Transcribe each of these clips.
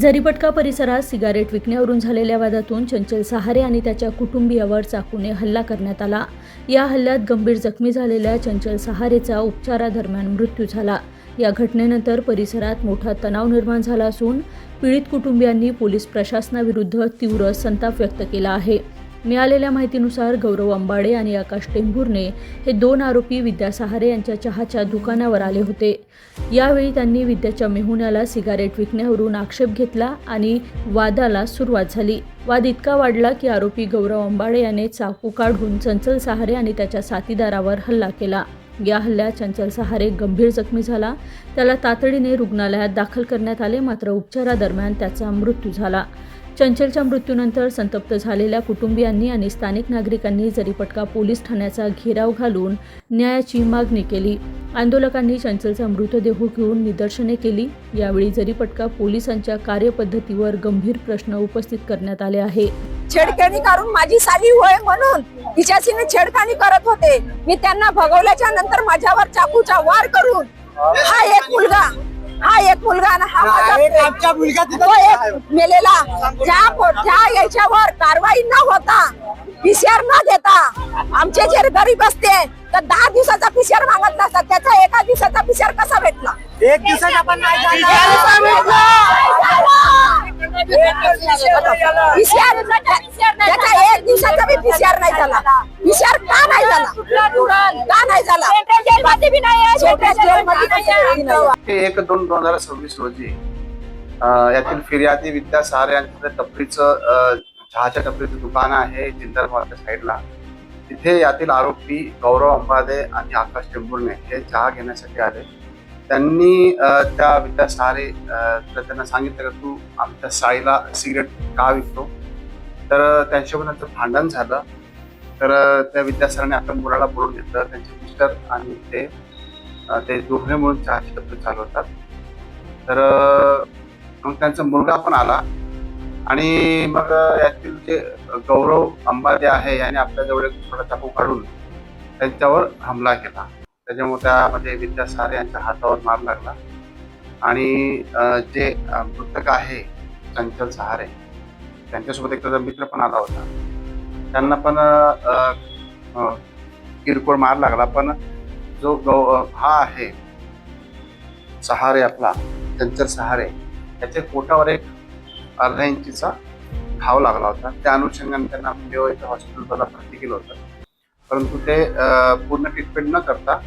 जरीपटका परिसरात सिगारेट विकण्यावरून झालेल्या वादातून चंचल सहारे आणि त्याच्या कुटुंबियावर चाकूने हल्ला करण्यात आला. या हल्ल्यात गंभीर जखमी झालेल्या चंचल सहारेचा उपचारादरम्यान मृत्यू झाला. या घटनेनंतर परिसरात मोठा तणाव निर्माण झाला असून पीडित कुटुंबियांनी पोलीस प्रशासनाविरुद्ध तीव्र संताप व्यक्त केला आहे. मिळालेल्या माहितीनुसार गौरव अंबाडे आणि आकाश टेंभुर्णे हे दोन आरोपी विद्या सहारे यांच्या चहाच्या दुकानावर आले होते. यावेळी त्यांनी विद्याच्या मेहुण्याला सिगारेट विकण्यावरून आक्षेप घेतला आणि वादाला सुरुवात झाली. वाद इतका वाढला की आरोपी गौरव अंबाडे याने चाकू काढून चंचल सहारे आणि त्याच्या साथीदारावर हल्ला केला. या हल्ल्यात चंचल सहारे गंभीर जखमी झाला. त्याला तातडीने रुग्णालयात दाखल करण्यात आले मात्र उपचारादरम्यान त्याचा मृत्यू झाला. चंचलच्या मृत्यूनंतर संतप्त झालेल्या कुटुंबियांनी आणि स्थानिक नागरिकांनी जरीपटका पोलीस ठाण्याचा घेराव घालून न्यायाची मागणी केली आंदोलकांनी चंचलचा मृतदेह घेऊन निदर्शने केली यावेळी जरीपटका पोलिसांच्या कार्यपद्धतीवर गंभीर प्रश्न उपस्थित करण्यात आले आहे छेडखानी करून माझी साली होय म्हणून तिच्याशी मी छेडखानी करत होते. मी त्यांना भगवल्याच्या नंतर माझ्यावर चाकूचा वार करून हा एक मुलगा हा एक मुलगा आणि हा माझा मुलगा तिथं तो एक मेलेला. ज्या ज्या याच्यावर कारवाई न होता पीसीआर न देता आमचे जे गरीब असते तर दहा दिवसाचा पीसीआर मागतला असता त्याचा एका दिवसाचा पीसीआर कसा भेटला? एक दिवसात आपण नाही पीसीआर त्याचा एक दिवसाचा बी पीसीआर नाही झाला. पीसीआर का नाही झाला? का नाही झाला? एक दोन दोन हजार सव्वीस रोजी यातील फिर्यादी विद्या सहारे यांचं टपरीचं चहाच्या टपरीचं दुकान आहे जिंदल मार्केट साईडला. तिथे यातील आरोपी गौरव अंबादे आणि आकाश टेंभुर्णे हे चहा घेण्यासाठी आले. त्यांनी त्या विद्या सहारे त्यांना सांगितलं का तू आमच्या साईला सिगरेट का विकतो? तर त्यांच्यावर त्यांचं भांडण झालं. तर त्या विद्यासराने आता मुलाला बोलून घेतलं. त्यांचे मिस्टर आणि ते ते दोघे मिळून चहाची टपरी चालवतात तर मग त्यांचा मुलगा पण आला. आणि मग यातील जे गौरव अंबादे आहे याने आपल्याजवळ एक छोटा चाकू काढून त्यांच्यावर हमला केला. त्याच्यामुळे त्यामध्ये विद्यासार यांच्या हातावर मार लागला. आणि जे मृतक आहे चंचल सहारे त्यांच्यासोबत एक त्याचा मित्र पण आला होता. त्यांना पण किरकोळ मार लागला पण जो गौ हा आहे सहारे आपला चंचल सहारे त्याच्या पोटावर एक अर्धा इंचीचा घाव लागला होता. त्या अनुषंगाने त्यांना आम्ही इथं हॉस्पिटलला भरती केलं होतं. परंतु ते पूर्ण ट्रीटमेंट न करता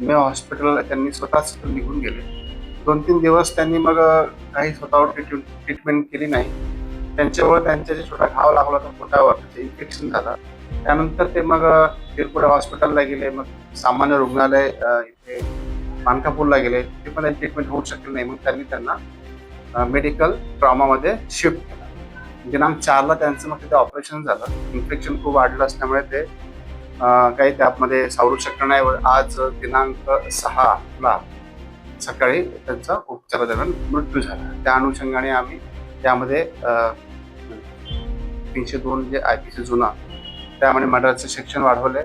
मे हॉस्पिटलला त्यांनी स्वतःच निघून गेले. दोन तीन दिवस त्यांनी मग काही स्वतःवर ट्रीटमेंट केली नाही. त्यांच्यावर त्यांच्या जे छोटा घाव लागला होता पोटावर ते इन्फेक्शन झालं. त्यानंतर ते मग अं, हॉस्पिटलला गेले मग सामान्य रुग्णालय इथे मानकापूरला गेले. ते पण त्यांची ट्रीटमेंट होऊ शकली नाही. मग त्यांनी त्यांना मेडिकल ट्रॉमामध्ये शिफ्ट केलं. दिनांक चारला त्यांचं मग तिथे ऑपरेशन झालं. इन्फेक्शन खूप वाढलं असल्यामुळे ते काही त्यामध्ये सावरू शकलं नाही. व आज दिनांक सहाला सकाळी त्यांचा उपचारादरम्यान मृत्यू झाला. त्या अनुषंगाने आम्ही त्यामध्ये तीनशे दोन जे आय पी सी जुना त्यामध्ये मर्डरचं सेक्शन वाढवलंय.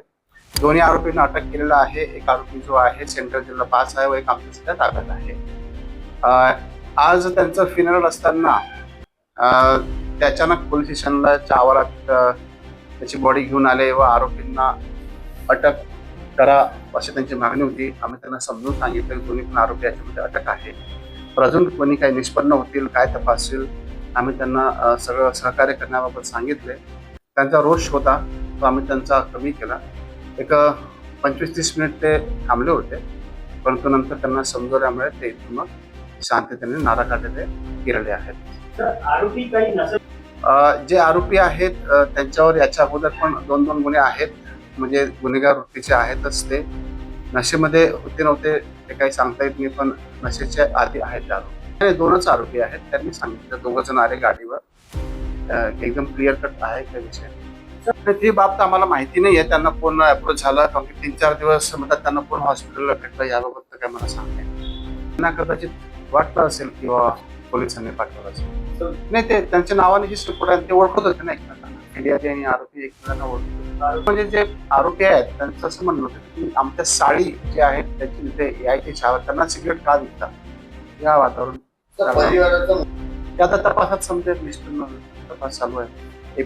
दोन्ही आरोपींना अटक केलेला आहे. एक आरोपी जो आहे सेंट्रल जेलला पास आहे व एक आमच्या सध्या ताब्यात आहे. आज त्यांचं फिनरल असताना त्याच्यानं अचानक पोलीस स्टेशनला चावारात त्याची बॉडी घेऊन आले व आरोपींना अटक करा अशी त्यांची मागणी होती. आम्ही त्यांना समजून सांगितलं की दोन्ही पण आरोपी याच्यामध्ये अटक आहे. पण अजून कोणी काही निष्पन्न होतील काय तपासतील आम्ही त्यांना सगळं सहकार्य करण्याबाबत सांगितले. त्यांचा रोष होता तो आम्ही त्यांचा कमी केला. एक पंचवीस तीस मिनिट ते थांबले होते परंतु नंतर त्यांना समजवल्यामुळे ते इथून मग शांततेने नारा काढलेले गेलेले आहेत. आरोपी काही जे आरोपी आहेत त्यांच्यावर याच्या अगोदर पण दोन दोन गुन्हे आहेत. म्हणजे गुन्हेगार वृत्तीचे आहेतच ते. नशेमध्ये होते नव्हते ते काही सांगता येत नाही पण नशेचे आधी आहेत आरोपी. दोनच आरोपी आहेत. त्यांनी सांगितलं दोघं जण आले गाडीवर. एकदम क्लिअर कट आहे त्या विषय. तर ती बाबत आम्हाला माहिती नाही आहे त्यांना फोन अप्रोच झाला. कारण की तीन चार दिवस म्हणतात त्यांना पूर्ण हॉस्पिटलला भेटलं. याबाबत तर काय मला सांगता त्यांना कदाचित वाटलं असेल किंवा पोलिसांनी पाठवलं असेल. नाही ते त्यांच्या नावाने जी रिपोर्ट आहे ते ओळखत होते ना एकमेकांना. फिर्यादी आणि आरोपी एकमेकांना ओळखत म्हणजे जे आरोपी आहेत त्यांचं असं म्हणणं होतं की आमच्या साडी जे आहेत त्याची ते यायची छावा त्यांना सिगरेट का विकतात. या वातावरण ते आता तपासात समजेल होईल. तपास चालू आहे